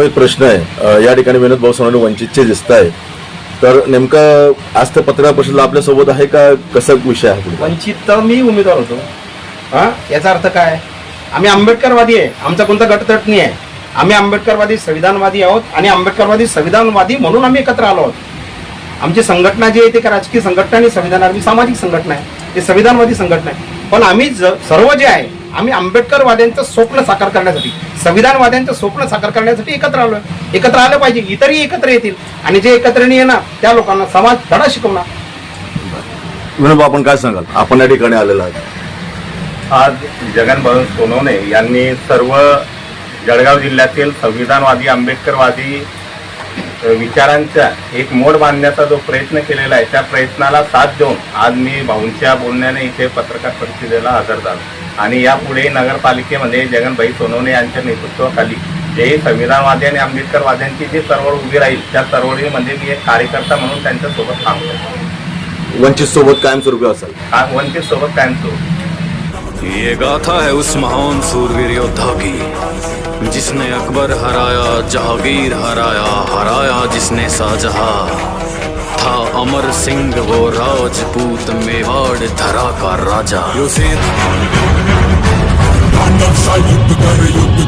तो एक प्रश्न आहे. या ठिकाणी विनोद भाऊ सोनवणे वंचितचे दिसत आहे. तर नेमकं आज ते पत्रकार परिषदेला आपल्यासोबत आहे का? कसं विषय आहे वंचित तर मी उमेदवार होतो. हा? याचा अर्थ काय? आम्ही आंबेडकरवादी आहे. आमचा कोणता गटतट नाही आहे. आम्ही आंबेडकरवादी संविधानवादी आहोत आणि आंबेडकरवादी संविधानवादी म्हणून आम्ही एकत्र आलो आहोत. आमची संघटना जी आहे ती राजकीय संघटना आणि संविधानावी सामाजिक संघटना आहे. ते संविधानवादी संघटना आहे. पण आम्ही ज- सर्व जे आहे आम्ही आंबेडकरवाद्यांचं स्वप्न साकार करण्यासाठी संविधानवाद्यांचं स्वप्न साकार करण्यासाठी एकत्र आलोय. एकत्र आलं पाहिजे इतरही एकत्र येतील. आणि जे एकत्र नाही येणार त्या लोकांना समाज धडा शिकवणार. भाऊ आपण काय सांगाल? आपण या ठिकाणी आलेला आहात. आज जगन सोनवणे यांनी सर्व जळगाव जिल्ह्यातील संविधानवादी आंबेडकरवादी विचारांचा एक मोड बांधण्याचा जो प्रयत्न केलेला आहे त्या प्रयत्नाला साथ देऊन आज मी भाऊंच्या बोलण्याने इथे पत्रकार परिषदेला हजर झालो. आणि यापुढे नगरपालिकेमध्ये जगनभाई सोनवणे यांच्या नेतृत्वाखाली जे संविधानवादी आणि आंबेडकरवाद्यांची जी चळवळ उभी राहील त्या चळवळीमध्ये मी एक कार्यकर्ता म्हणून त्यांच्यासोबत काम करतो. वंचित सोबत कायमस्वरूपी असाल. हा वंचित सोबत कायम सुरू ये गाथा है उस महान सूरवीर योद्धा की, जिसने अकबर हराया, जहांगीर हराया हराया जिसने शाहजहा। था अमर सिंह वो राजपूत मेवाड़ धरा का राजा। युद्ध कर, युद्ध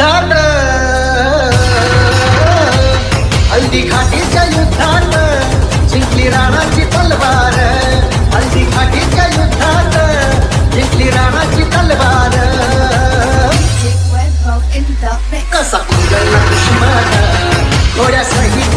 युद्धात हल्दी घाटीच्या युद्धात जिंकली राणाची तलवार. हल्दी घाटीच्या युद्धात जिंकली राणाची तलवार. कसा दुश्मन थोड्या सहित